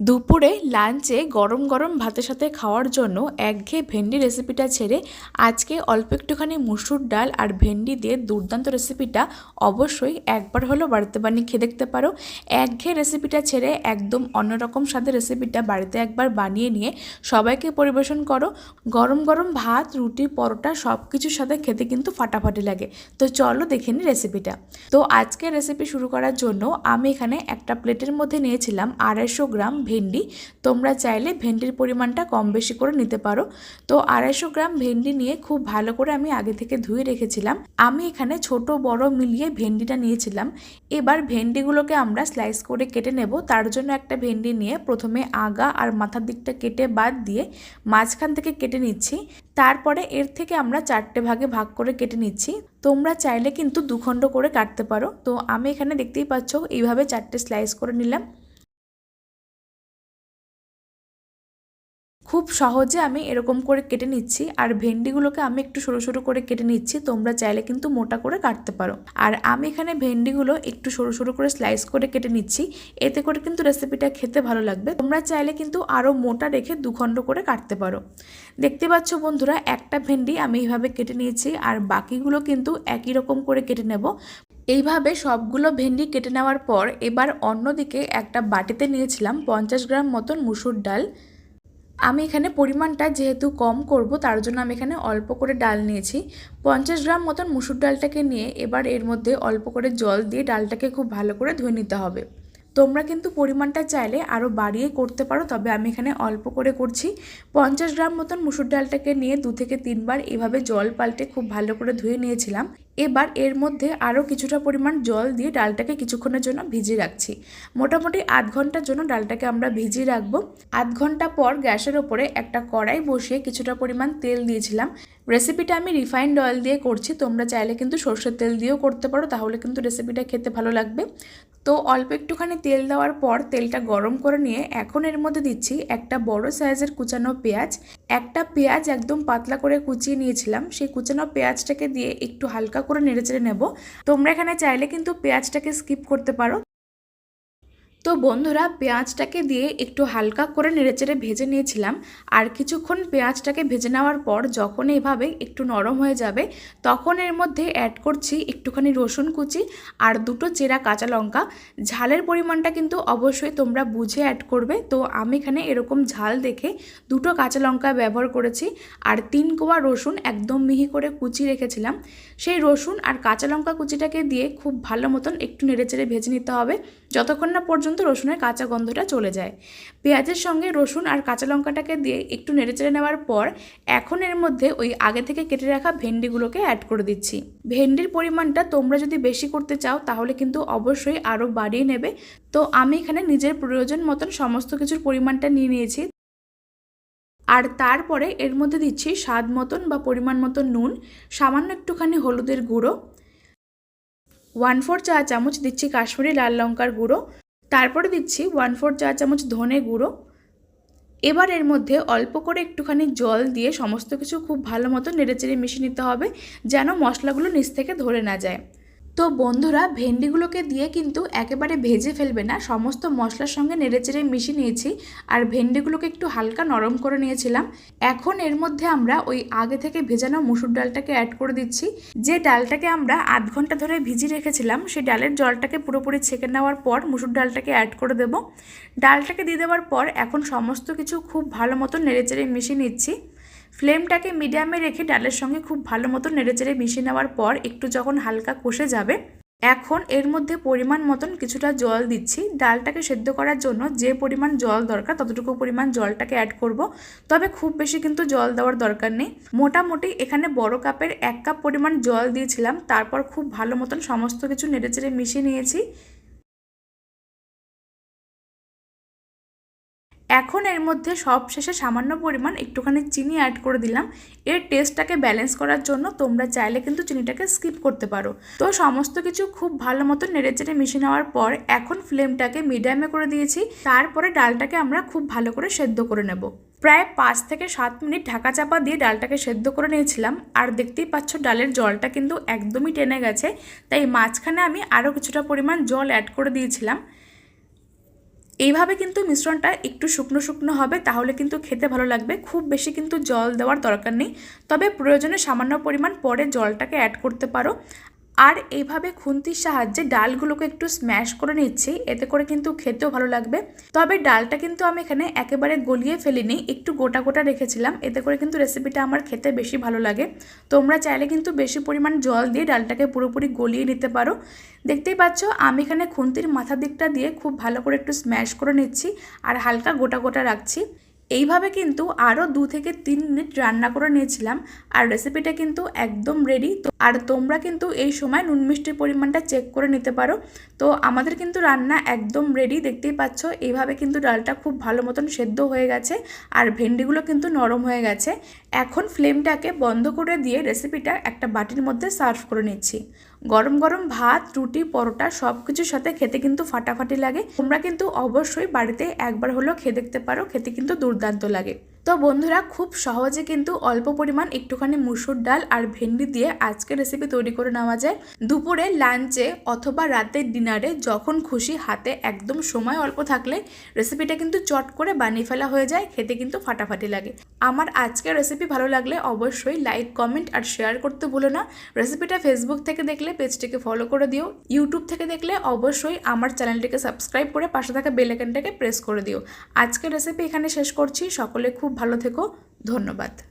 দুপুরে লাঞ্চে গরম গরম ভাতের সাথে খাওয়ার জন্য একঘেয়ে ভেন্ডি রেসিপিটা ছেড়ে আজকে অল্প একটুখানি মুসুর ডাল আর ভেন্ডি দিয়ে দুর্দান্ত রেসিপিটা অবশ্যই একবার হলো বাড়িতে বানিয়ে খেয়ে দেখতে পারো। একঘেয়ে রেসিপিটা ছেড়ে একদম অন্যরকম স্বাদের রেসিপিটা বাড়িতে একবার বানিয়ে নিয়ে সবাইকে পরিবেশন করো। গরম গরম ভাত, রুটি, পরোটা সব কিছুর সাথে খেতে কিন্তু ফাটাফাটি লাগে। তো চলো দেখে নিই রেসিপিটা। তো আজকে রেসিপি শুরু করার জন্য আমি এখানে একটা প্লেটের মধ্যে নিয়েছিলাম আড়াইশো গ্রাম ভেন্ডি, তোমরা চাইলে ভেন্ডির পরিমাণটা কম বেশি করে নিতে পারো। তো আড়াইশো গ্রাম ভেন্ডি নিয়ে খুব ভালো করে আমি আগে থেকে ধুয়ে রেখেছিলাম। আমি এখানে ছোট, বড় মিলিয়ে ভেন্ডিটা নিয়েছিলাম। এবার ভেন্ডিগুলোকে আমরা স্লাইস করে কেটে নেব। তার জন্য একটা ভেন্ডি নিয়ে প্রথমে আগা আর মাথার দিকটা কেটে বাদ দিয়ে মাঝখান থেকে কেটে নিচ্ছি। তারপরে এর থেকে আমরা চারটে ভাগে ভাগ করে কেটে নিচ্ছি। তোমরা চাইলে কিন্তু দুখণ্ড করে কাটতে পারো। তো আমি এখানে দেখতেই পাচ্ছ, এইভাবে চারটে স্লাইস করে নিলাম। খুব সহজে আমি এরকম করে কেটে নিচ্ছি। আর ভেন্ডিগুলোকে আমি একটু সরু সরু করে কেটে নিচ্ছি। তোমরা চাইলে কিন্তু মোটা করে কাটতে পারো। আর আমি এখানে ভেন্ডিগুলো একটু সরু সরু করে স্লাইস করে কেটে নিচ্ছি। এতে করে কিন্তু রেসিপিটা খেতে ভালো লাগবে। তোমরা চাইলে কিন্তু আরও মোটা রেখে দুখণ্ড করে কাটতে পারো। দেখতে পাচ্ছ বন্ধুরা, একটা ভেন্ডি আমি এইভাবে কেটে নিয়েছি। আর বাকিগুলো কিন্তু একই রকম করে কেটে নেব। এইভাবে সবগুলো ভেন্ডি কেটে নেওয়ার পর এবার অন্যদিকে একটা বাটিতে নিয়েছিলাম পঞ্চাশ গ্রাম মতন মুসুর ডাল। আমি এখানে পরিমাণটা যেহেতু কম করব, তার জন্য আমি এখানে অল্প করে ডাল নিয়েছি। পঞ্চাশ গ্রাম মতন মুসুর ডালটাকে নিয়ে এবার এর মধ্যে অল্প করে জল দিয়ে ডালটাকে খুব ভালো করে ধুয়ে নিতে হবে। তোমরা কিন্তু পরিমাণটা চাইলে আরও বাড়িয়ে করতে পারো, তবে আমি এখানে অল্প করে করছি। পঞ্চাশ গ্রাম মতন মুসুর ডালটাকে নিয়ে দু থেকে তিনবার এভাবে জল পাল্টে খুব ভালো করে ধুয়ে নিয়েছিলাম। এবার এর মধ্যে আরও কিছুটা পরিমাণ জল দিয়ে ডালটাকে কিছুক্ষণের জন্য ভিজিয়ে রাখছি। মোটামুটি আধ ঘণ্টার জন্য ডালটাকে আমরা ভিজিয়ে রাখব। আধ ঘণ্টা পর গ্যাসের ওপরে একটা কড়াই বসিয়ে কিছুটা পরিমাণ তেল দিয়েছিলাম। রেসিপিটা আমি রিফাইন্ড অয়েল দিয়ে করছি, তোমরা চাইলে কিন্তু সর্ষের তেল দিয়েও করতে পারো, তাহলে কিন্তু রেসিপিটা খেতে ভালো লাগবে। তো অল্প একটুখানি তেল দেওয়ার পর তেলটা গরম করে নিয়ে এখন এর মধ্যে দিচ্ছি একটা বড় সাইজের কুচানো পেঁয়াজ। একটা পেঁয়াজ একদম পাতলা করে কুচিয়ে নিয়েছিলাম। সেই কুচানো পেঁয়াজটাকে দিয়ে একটু হালকা করে নেড়েচেড়ে নেব। তোমরা এখানে চাইলে কিন্তু পেঁয়াজটাকে স্কিপ করতে পারো। তো বন্ধুরা, পেঁয়াজটাকে দিয়ে একটু হালকা করে নেড়েচেড়ে ভেজে নিয়েছিলাম। আর কিছুক্ষণ পেঁয়াজটাকে ভেজে নেওয়ার পর যখন এইভাবে একটু নরম হয়ে যাবে, তখন এর মধ্যে অ্যাড করছি একটুখানি রসুন কুচি আর দুটো চেরা কাঁচা লঙ্কা। ঝালের পরিমাণটা কিন্তু অবশ্যই তোমরা বুঝে অ্যাড করবে। তো আমি এখানে এরকম ঝাল দেখে দুটো কাঁচা লঙ্কা ব্যবহার করেছি আর তিন কোয়া রসুন একদম মিহি করে কুচি রেখেছিলাম। সেই রসুন আর কাঁচা লঙ্কা কুচিটাকে দিয়ে খুব ভালো মতন একটু নেড়েচেড়ে ভেজে নিতে হবে। যতক্ষণ না পর্যন্ত রসুনের কাঁচা গন্ধটা চলে যায়। পেঁয়াজের সঙ্গে রসুন আর কাঁচা লঙ্কাটাকে দিয়ে একটু নেড়েচেড়ে নেওয়ার পর এখন এর মধ্যে ওই আগে থেকে কেটে রাখা ভেন্ডিগুলোকে অ্যাড করে দিচ্ছি। ভেন্ডির পরিমাণটা তোমরা যদি বেশি করতে চাও, তাহলে কিন্তু অবশ্যই আরও বাড়িয়ে নেবে। তো আমি এখানে নিজের প্রয়োজন মতন সমস্ত কিছুর পরিমাণটা নিয়ে নিয়েছি। আর তারপরে এর মধ্যে দিচ্ছি স্বাদ মতন বা পরিমাণ মতন নুন, সামান্য একটুখানি হলুদের গুঁড়ো ওয়ান ফোর চা চামচ দিচ্ছি কাশ্মীরি লাল লঙ্কার গুঁড়ো, তারপরে দিচ্ছি ওয়ান ফোর চা চামচ ধনে গুঁড়ো। এবার এর মধ্যে অল্প করে একটুখানি জল দিয়ে সমস্ত কিছু খুব ভালো মতো নেড়েচেড়ে মিশিয়ে নিতে হবে, যেন মশলাগুলো নিচ থেকে ধরে না যায়। তো বন্ধুরা, ভেন্ডিগুলোকে দিয়ে কিন্তু একেবারে ভেজে ফেলবে না। সমস্ত মশলার সঙ্গে নেড়েচেড়ে মিশিয়ে নিয়েছি আর ভেন্ডিগুলোকে একটু হালকা নরম করে নিয়েছিলাম। এখন এর মধ্যে আমরা ওই আগে থেকে ভেজানো মুসুর ডালটাকে অ্যাড করে দিচ্ছি। যে ডালটাকে আমরা আধ ঘণ্টা ধরে ভিজিয়ে রেখেছিলাম, সেই ডালের জলটাকে পুরোপুরি ছেঁকে নেওয়ার পর মুসুর ডালটাকে অ্যাড করে দেব। ডালটাকে দিয়ে দেওয়ার পর এখন সমস্ত কিছু খুব ভালো মতো নেড়েচেড়ে মিশিয়ে নিচ্ছি। ফ্লেমটাকে মিডিয়ামে রেখে ডালের সঙ্গে খুব ভালো মতো নেড়েচেড়ে মিশিয়ে নেওয়ার পর একটু যখন হালকা কষে যাবে, এখন এর মধ্যে পরিমাণ মতন কিছুটা জল দিচ্ছি। ডালটাকে সেদ্ধ করার জন্য যে পরিমাণ জল দরকার, ততটুকু পরিমাণ জলটাকে অ্যাড করব। তবে খুব বেশি কিন্তু জল দেওয়ার দরকার নেই। মোটামুটি এখানে বড় কাপের এক কাপ পরিমাণ জল দিয়েছিলাম, তারপর খুব ভালো মতন সমস্ত কিছু নেড়েচেড়ে মিশিয়ে নিয়েছি। এখন এর মধ্যে সব শেষে সামান্য পরিমাণ একটুখানি চিনি অ্যাড করে দিলাম। এর টেস্টটাকে ব্যালেন্স করার জন্য তোমরা চাইলে কিন্তু চিনিটাকে স্কিপ করতে পারো। তো সমস্ত কিছু খুব ভালো মতো নেড়েচেড়ে মিশিয়ে নেওয়ার পর এখন ফ্লেমটাকে মিডিয়ামে করে দিয়েছি। তারপরে ডালটাকে আমরা খুব ভালো করে সেদ্ধ করে নেব। প্রায় পাঁচ থেকে সাত মিনিট ঢাকা চাপা দিয়ে ডালটাকে সেদ্ধ করে নিয়েছিলাম। আর দেখতেই পাচ্ছ ডালের জলটা কিন্তু একদমই টেনে গেছে। তাই মাঝখানে আমি আরও কিছুটা পরিমাণ জল অ্যাড করে দিয়েছিলাম। এইভাবে কিন্তু মিশ্রণটা একটু শুকনো শুকনো হবে, তাহলে কিন্তু খেতে ভালো লাগবে। খুব বেশি কিন্তু জল দেওয়ার দরকার নেই। তবে প্রয়োজনে সামান্য পরিমাণ পরে জলটাকে অ্যাড করতে পারো। আর এইভাবে খুন্তির সাহায্যে ডালগুলোকে একটু স্ম্যাশ করে নিচ্ছি, এতে করে কিন্তু খেতেও ভালো লাগবে। তবে ডালটা কিন্তু আমি এখানে একেবারে গলিয়ে ফেলিনি, একটু গোটা গোটা রেখেছিলাম, এতে করে কিন্তু রেসিপিটা আমার খেতে বেশি ভালো লাগে। তোমরা চাইলে কিন্তু বেশি পরিমাণ জল দিয়ে ডালটাকে পুরোপুরি গলিয়ে নিতে পারো। দেখতেই পাচ্ছ, আমি এখানে খুন্তির মাথার দিকটা দিয়ে খুব ভালো করে একটু স্ম্যাশ করে নিচ্ছি, আর হালকা গোটা গোটা রাখছি। এইভাবে কিন্তু আরও দু থেকে তিন মিনিট রান্না করে নিয়েছিলাম, আর রেসিপিটা কিন্তু একদম রেডি তো আর তোমরা কিন্তু এই সময় নুন মিষ্টির পরিমাণটা চেক করে নিতে পারো। তো আমাদের কিন্তু রান্না একদম রেডি দেখতেই পাচ্ছ। এইভাবে কিন্তু ডালটা খুব ভালো মতন সেদ্ধ হয়ে গেছে, আর ভেন্ডিগুলো কিন্তু নরম হয়ে গেছে। এখন ফ্লেমটাকে বন্ধ করে দিয়ে রেসিপিটা একটা বাটির মধ্যে সার্ভ করে নিচ্ছি। গরম গরম ভাত, রুটি, পরোটা সব কিছুর সাথে খেতে কিন্তু ফাটাফাটি লাগে। তোমরা কিন্তু অবশ্যই বাড়িতে একবার হলেও খেয়ে দেখতে পারো, খেতে কিন্তু দুর্দান্ত লাগে। তো বন্ধুরা, খুব সহজে কিন্তু অল্প পরিমাণ একটুখানি মুসুর ডাল আর ভেন্ডি দিয়ে আজকে রেসিপি তৈরি করে নেওয়া যায়। দুপুরে লাঞ্চে অথবা রাতের ডিনারে যখন খুশি হাতে একদম সময় অল্প থাকলে রেসিপিটা কিন্তু চট করে বানিয়ে ফেলা হয়ে যায়, খেতে কিন্তু ফাটাফাটি লাগে। আমার আজকের রেসিপি ভালো লাগলে অবশ্যই লাইক কমেন্ট আর শেয়ার করতে ভুলো না। রেসিপিটা ফেসবুক থেকে দেখলে পেজটিকে ফলো করে দিও। ইউটিউব থেকে দেখলে অবশ্যই আমার চ্যানেলটিকে সাবস্ক্রাইব করে পাশে থাকা বেল আইকনটাকে প্রেস করে দিও। আজকের রেসিপি এখানে শেষ করছি। সকলে খুব ভালো থেকো ধন্যবাদ।